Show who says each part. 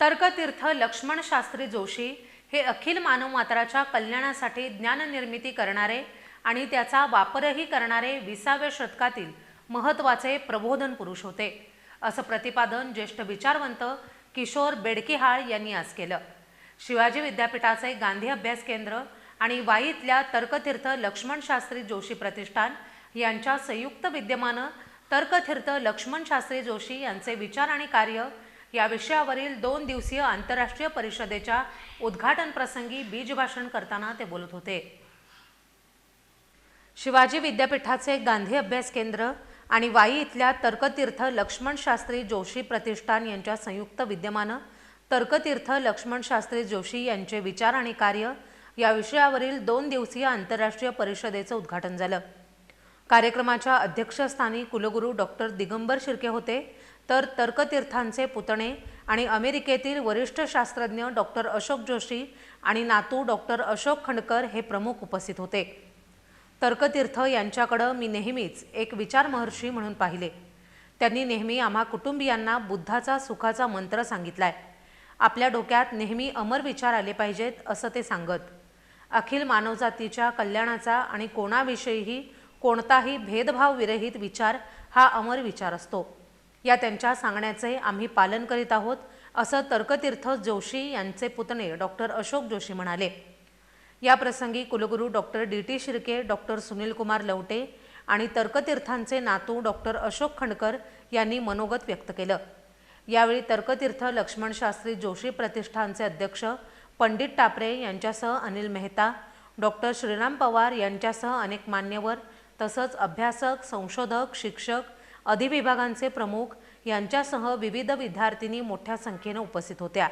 Speaker 1: तर्कतीर्थ लक्ष्मण शास्त्री जोशी हे अखिल मानवमात्राच्या कल्याणासाठी ज्ञाननिर्मिती करणारे आणि त्याचा वापरही करणारे विसाव्या शतकातील महत्त्वाचे प्रबोधन पुरुष होते. असं प्रतिपादन ज्येष्ठ विचारवंत किशोर बेडकिहाळ यांनी आज केलं. शिवाजी विद्यापीठाचे गांधी अभ्यास केंद्र आणि वाईतल्या तर्कतीर्थ लक्ष्मणशास्त्री जोशी प्रतिष्ठान यांच्या संयुक्त विद्यमानं तर्कतीर्थ लक्ष्मणशास्त्री जोशी यांचे विचार आणि कार्य या विषयावरील दोन दिवसीय आंतरराष्ट्रीय परिषदेच्या उद्घाटन प्रसंगी बीजभाषण करताना ते बोलत होते. शिवाजी विद्यापीठाचे गांधी अभ्यास केंद्र आणि वाई इथल्या तर्कतीर्थ लक्ष्मण शास्त्री जोशी प्रतिष्ठान यांच्या संयुक्त विद्यमानं तर्कतीर्थ लक्ष्मण शास्त्री जोशी यांचे विचार आणि कार्य या विषयावरील दोन दिवसीय आंतरराष्ट्रीय परिषदेचं उद्घाटन झालं. कार्यक्रमाच्या अध्यक्षस्थानी कुलगुरू डॉक्टर दिगंबर शिर्के होते तर तर्कतीर्थांचे पुतणे आणि अमेरिकेतील वरिष्ठ शास्त्रज्ञ डॉक्टर अशोक जोशी आणि नातू डॉक्टर अशोक खंडकर हे प्रमुख उपस्थित होते. तर्कतीर्थ यांच्याकडं मी नेहमीच एक विचार महर्षी म्हणून पाहिले. त्यांनी नेहमी आम्हा कुटुंबियांना बुद्धाचा सुखाचा मंत्र सांगितलाय. आपल्या डोक्यात नेहमी अमर विचार आले पाहिजेत असं ते सांगत. अखिल मानवजातीच्या कल्याणाचा आणि कोणाविषयीही कोणताही भेदभाव विरहित विचार हा अमर विचार असतो. या त्यांच्या सांगण्याचे आम्ही पालन करीत आहोत असं तर्कतीर्थ जोशी यांचे पुतणे डॉक्टर अशोक जोशी म्हणाले. या प्रसंगी कुलगुरू doctor D. T. Shirke doctor Sunil Kumar Lavate आणि तर्कतीर्थांचे नातू डॉक्टर अशोक खंडकर यांनी मनोगत व्यक्त केलं. यावेळी तर्कतीर्थ लक्ष्मणशास्त्री जोशी प्रतिष्ठानचे अध्यक्ष पंडित टापरे यांच्यासह अनिल मेहता डॉक्टर श्रीराम पवार यांच्यासह अनेक मान्यवर तसंच अभ्यासक संशोधक शिक्षक अधिविभागांचे प्रमुख यांच्यासह विविध विद्यार्थिनी मोठ्या संख्येनं उपस्थित होत्या.